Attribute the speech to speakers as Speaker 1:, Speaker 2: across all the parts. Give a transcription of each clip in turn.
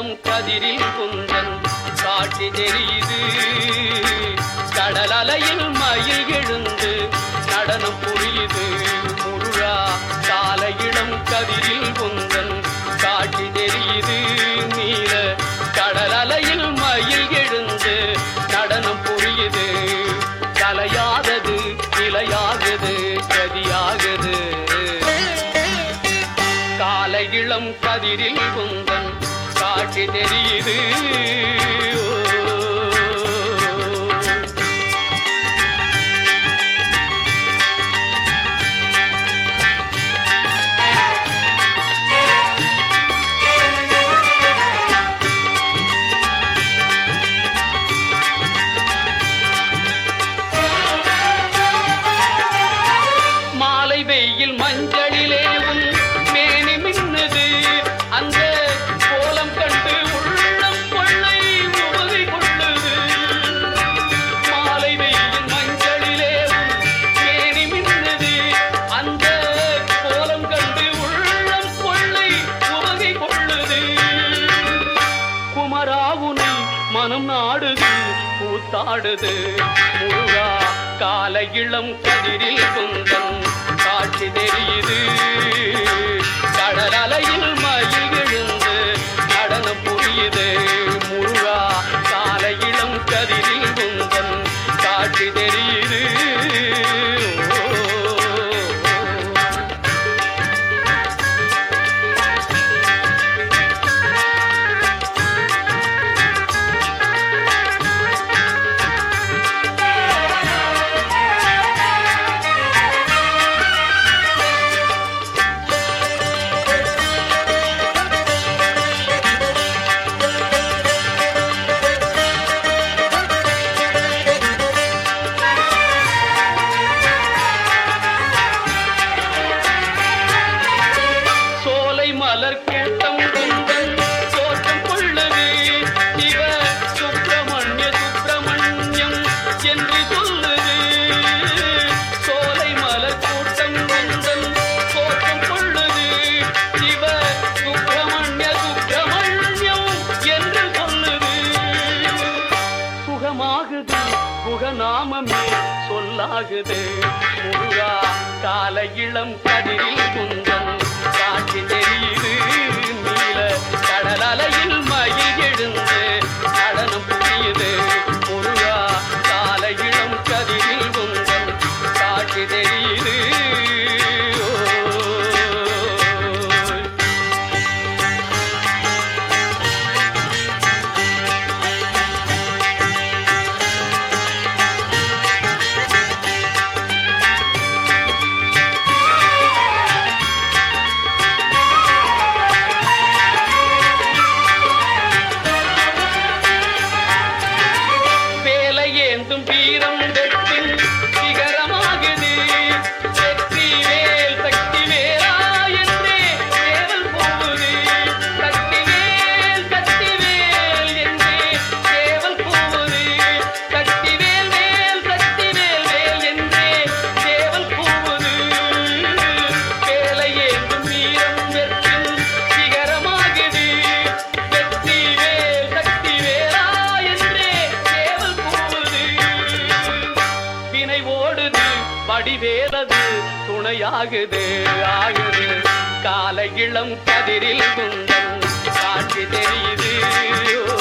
Speaker 1: இளம் கதிரில் குந்தன் சாட்சி தெரியுது. கடலலையில் மயில் எழுந்து நடனம் புரியுது. முருகா கால இளம் கதிரில் குந்தன் சாட்சி தெரியுது. நீல கடலலையில் மயில் எழுந்து நடனம் புரியுது. கலையாதது நிலையாகது கதியாகது. கால கதிரில் குந்தன் காட்சி தெரியுது. மனம் நாடுது பூத்தாடுது. முருகா கால இளம் கதிரில் குந்தன் காட்சி தெரியுது. போலாகுது முருகா கால இளம் கதிரில் குந்தன் வடிவேலது துணையாகுது ஆகுது. கால இளம் கதிரில் குண்டம் காட்சி தெரியுது.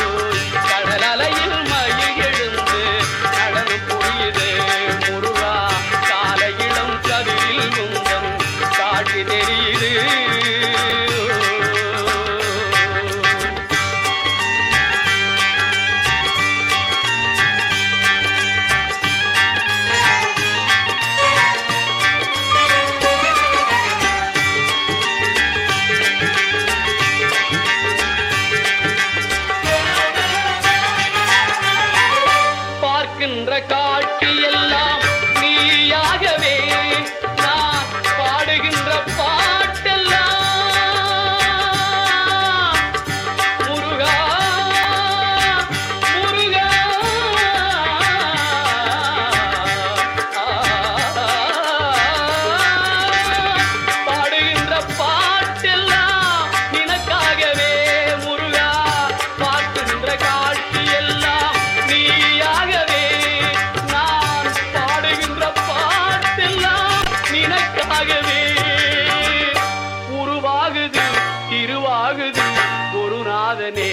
Speaker 1: குருநாதனே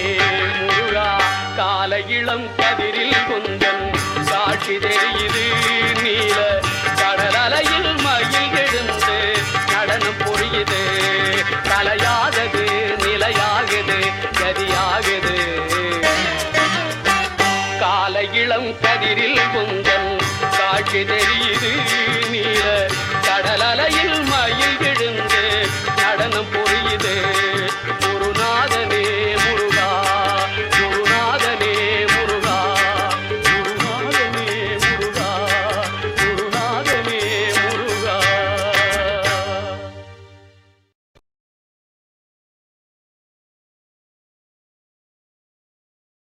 Speaker 1: முருகா கால இளம் கதிரில் கொஞ்சம் சாட்சி தெரியுது நீல